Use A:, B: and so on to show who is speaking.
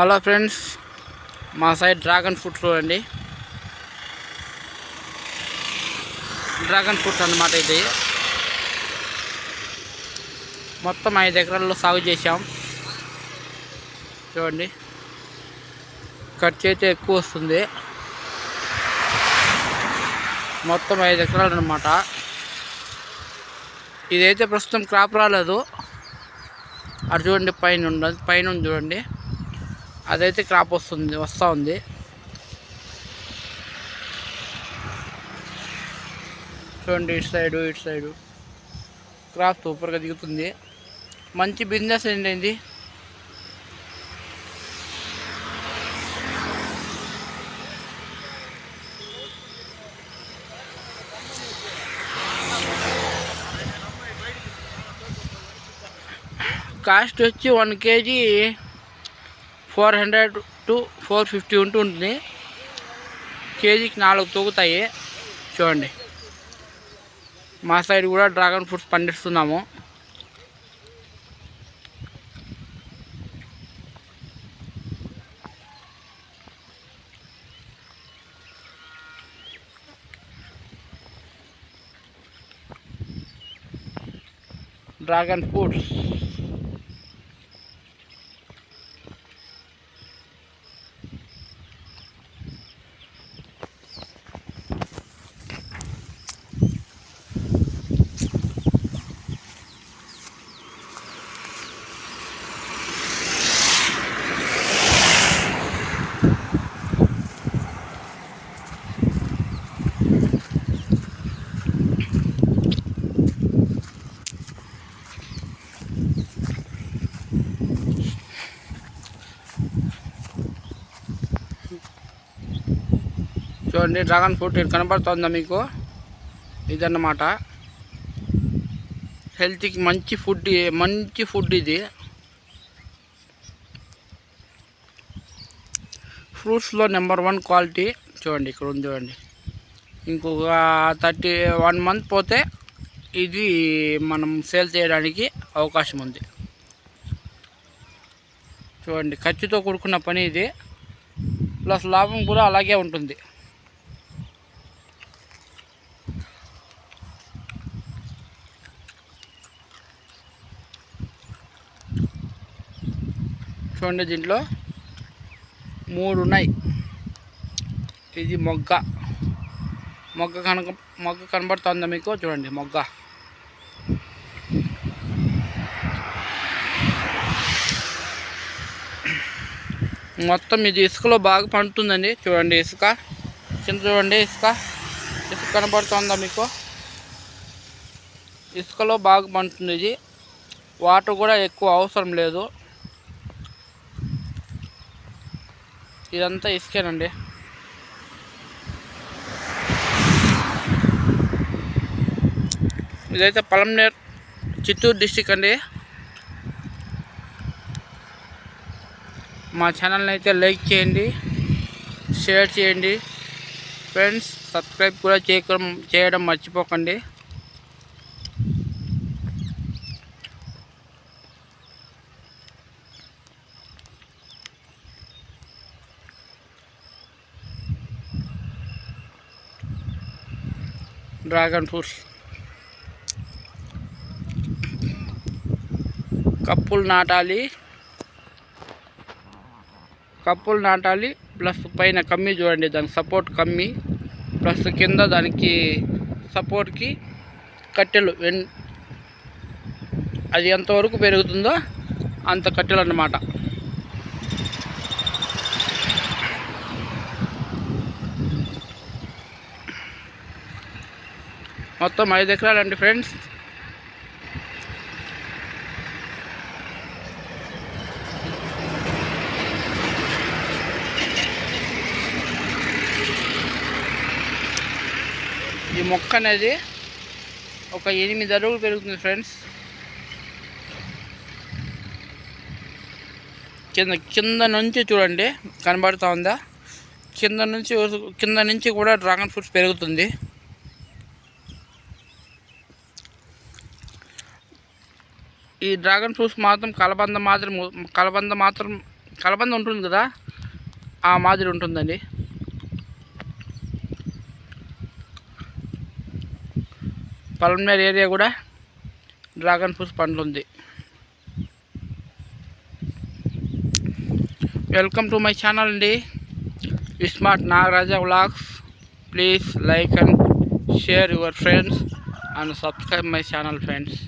A: Hello friends మా side dragon fruit చూడండి. Dragon fruit అన్నమాట ఇది. మొత్తం ఐదు ఎకరాల్లో సాగు చేశాం. చూడండి. ఖర్చు అయితే ఎక్కువ వస్తుంది. మొత్తం ఐదు ఎకరాలు అనమాట ఇదైతే ప్రస్తుతం క్రాప్ రాలేదు. అటు చూడండి పైన ఉండదు పైన చూడండి. అదైతే క్రాప్ వస్తుంది వస్తూ ఉంది. చూడండి ఇటు సైడు ఇటు సైడు. క్రాప్ సూపర్గా దిగుతుంది. మంచి బిజినెస్ ఏంటి కాస్ట్ వచ్చి one KG four hundred to four fifty ఉంటూ ఉంటుంది. కేజీకి నాలుగు తూగుతాయి. చూడండి. మా సైడ్ కూడా డ్రాగన్ ఫ్రూట్స్ పండిస్తున్నాము. Dragon fruits. చూడండి డ్రాగన్ ఫ్రూట్ ఇది కనబడుతుందా మీకు? ఇదన్నమాట. హెల్త్కి మంచి ఫుడ్ మంచి ఫుడ్ ఇది. ఫ్రూట్స్లో నెంబర్ వన్ క్వాలిటీ. చూడండి ఇక్కడ ఉంది చూడండి. ఇంకొక థర్టీ వన్ మంత్ పోతే ఇది మనం సేల్ చేయడానికి అవకాశం ఉంది. చూడండి ఖర్చుతో కూడుకున్న పని ఇది. ప్లస్ లాభం కూడా అలాగే ఉంటుంది. చూడండి దీంట్లో మూడు ఉన్నాయి ఇది మొగ్గ. మొగ్గ కనుక మొగ్గ కనబడుతుందా మీకు? చూడండి మొగ్గ. మొత్తం ఇది ఇసుకలో బాగా పండుతుందండి. చూడండి ఇసుక. కింద చూడండి ఇసుక. ఇసుక కనబడుతుందా మీకు? ఇసుకలో బాగా పండుతుంది ఇది. వాటర్ కూడా ఎక్కువ అవసరం లేదు. ఇదంతా ఇసుకేనండి. ఇదైతే పలంనేర్ చిత్తూరు డిస్టిక్ అండి. మా ఛానల్ని అయితే లైక్ చేయండి షేర్ చేయండి. ఫ్రెండ్స్ సబ్స్క్రైబ్ కూడా చేయడం చేయడం మర్చిపోకండి. డ్రాగన్ ఫ్రూట్స్ కప్పులు నాటాలి కప్పులు నాటాలి ప్లస్ పైన కమ్మి చూడండి దానికి సపోర్ట్ కమ్మి. ప్లస్ కింద దానికి సపోర్ట్కి కట్టెలు వెన్ అది ఎంతవరకు పెరుగుతుందో అంత కట్టెలు అన్నమాట. మొత్తం ఐదు ఎకరాలండి ఫ్రెండ్స్. ఈ మొక్క అనేది ఒక ఎనిమిది అడుగులు పెరుగుతుంది ఫ్రెండ్స్. కింద కింద నుంచి చూడండి కనబడుతూ ఉందా? కింద నుంచి కింద నుంచి కూడా డ్రాగన్ ఫ్రూట్స్ పెరుగుతుంది. ఈ డ్రాగన్ ఫ్రూట్స్ మాత్రం కలబంద మాత్రం కలబంద మాత్రం కలబంద ఉంటుంది కదా? ఆ మాదిరి ఉంటుందండి. పల్మనేర్ ఏరియా కూడా డ్రాగన్ ఫ్రూట్స్ పండ్లు ఉంది వెల్కమ్ టు మై ఛానల్ అండి. Vismart Nagaraja vlogs. Please like and share your friends and subscribe my channel friends.